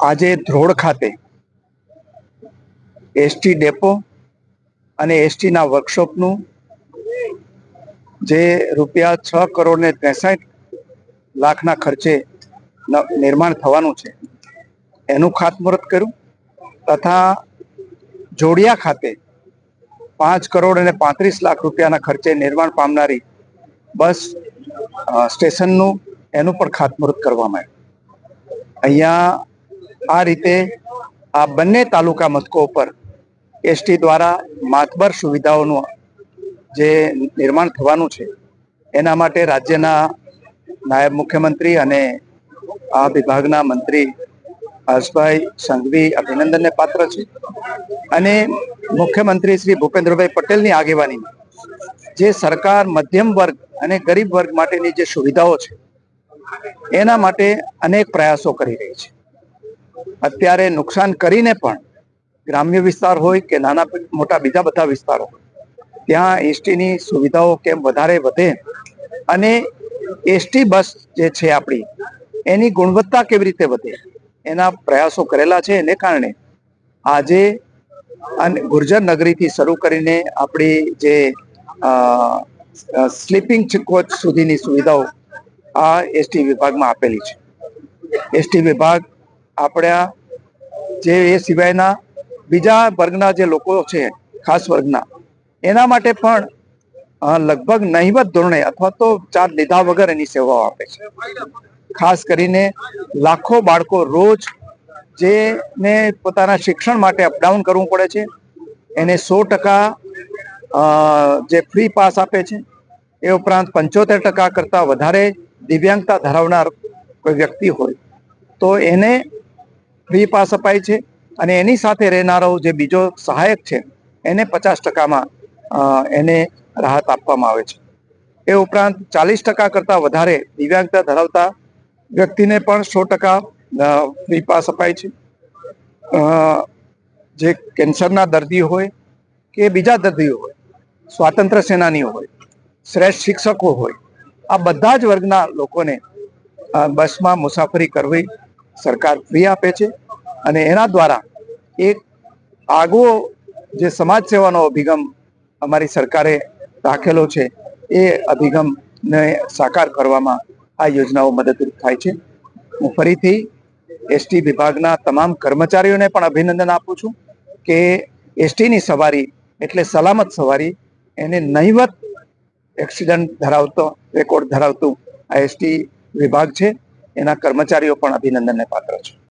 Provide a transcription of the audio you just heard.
આજે ધ્રોળ ખાતે ST depot અને એસટી ના વર્કશોપનું જે રૂપિયા છ કરોડ ને ત્રેસઠ લાખના ખર્ચે નિર્માણ થવાનું છે, એનું ખાતમુહૂર્ત કર્યું તથા જોડિયા ખાતે પાંચ કરોડ અને પાંત્રીસ લાખ રૂપિયાના ખર્ચે નિર્માણ પામનારી બસ સ્ટેશનનું એનું પણ ખાતમુહૂર્ત કરવામાં આવ્યું. અહીંયા આ રીતે આ બંને તાલુકા મથકો ઉપર એસટી દ્વારા માતબર સુવિધાઓનું જે નિર્માણ થવાનું છે, એના માટે રાજ્યના નાયબ મુખ્યમંત્રી અને આ વિભાગના મંત્રી હર્ષભાઈ સંઘવી અભિનંદનને પાત્ર છે. અને મુખ્યમંત્રી શ્રી ભૂપેન્દ્રભાઈ પટેલની આગેવાનીમાં જે સરકાર મધ્યમ વર્ગ અને ગરીબ વર્ગ માટેની જે સુવિધાઓ છે એના માટે અનેક પ્રયાસો કરી રહી છે. અત્યારે નુકસાન કરીને પણ ગ્રામ્ય વિસ્તાર હોય કે નાના મોટા બીજા બધા વિસ્તારો ત્યાં એસટીની સુવિધાઓ કેમ વધારે વધે અને એસટી બસ જે છે આપણી, એની ગુણવત્તા કેવી રીતે વધે, એના પ્રયાસો કરેલા છે. એને કારણે આજે અને, ગુર્જર નગરીથી શરૂ કરીને આપણી જે સ્લીપિંગ કોચ સુધીની સુવિધાઓ આ એસટી વિભાગમાં આપેલી છે. એસટી વિભાગ આપણા જે એ સિવાયના બીજા વર્ગના જે લોકો છે, ખાસ વર્ગના, એના માટે પણ લગભગ નહીવત ધોરણે અથવા તો ચાર લીધા વગર એની સેવાઓ આપે છે. ખાસ કરીને લાખો બાળકો રોજ જેને પોતાના શિક્ષણ માટે અપડાઉન કરવું પડે છે, એને સો ટકા જે ફ્રી પાસ આપે છે, એ ઉપરાંત પંચોતેર ટકા કરતા વધારે દિવ્યાંગતા ધરાવનાર કોઈ વ્યક્તિ હોય, તો એને ફ્રી પાસ અપાય છે અને એની સાથે રહેનારો જે બીજો સહાયક છે, એને પચાસ ટકામાં એને રાહત આપવામાં આવે છે. એ ઉપરાંત ચાલીસ ટકા કરતાં વધારે દિવ્યાંગતા ધરાવતા વ્યક્તિને પણ સો ટકા ફ્રી પાસ અપાય છે. જે કેન્સરના દર્દી હોય કે બીજા દર્દીઓ હોય, સ્વાતંત્ર્ય સેનાનીઓ હોય, શ્રેષ્ઠ શિક્ષકો હોય આ બધા જ વર્ગના લોકોને બસમાં મુસાફરી કરવી સરકાર ફ્રી આપે છે અને એના દ્વારા એક આગવો જે સમાજ સેવાનો અભિગમ અમારી સરકારે રાખેલો છે, એ અભિગમને સાકાર કરવામાં આ યોજનાઓ મદદરૂપ થાય છે. હું ફરીથી એસટી વિભાગના તમામ કર્મચારીઓને પણ અભિનંદન આપું છું કે એસટીની સવારી એટલે સલામત સવારી એને નહીવત એક્સિડન્ટ ધરાવતો રેકોર્ડ ધરાવતું આ એસટી વિભાગ છે. એના કર્મચારીઓ પણ અભિનંદનને પાત્ર છે.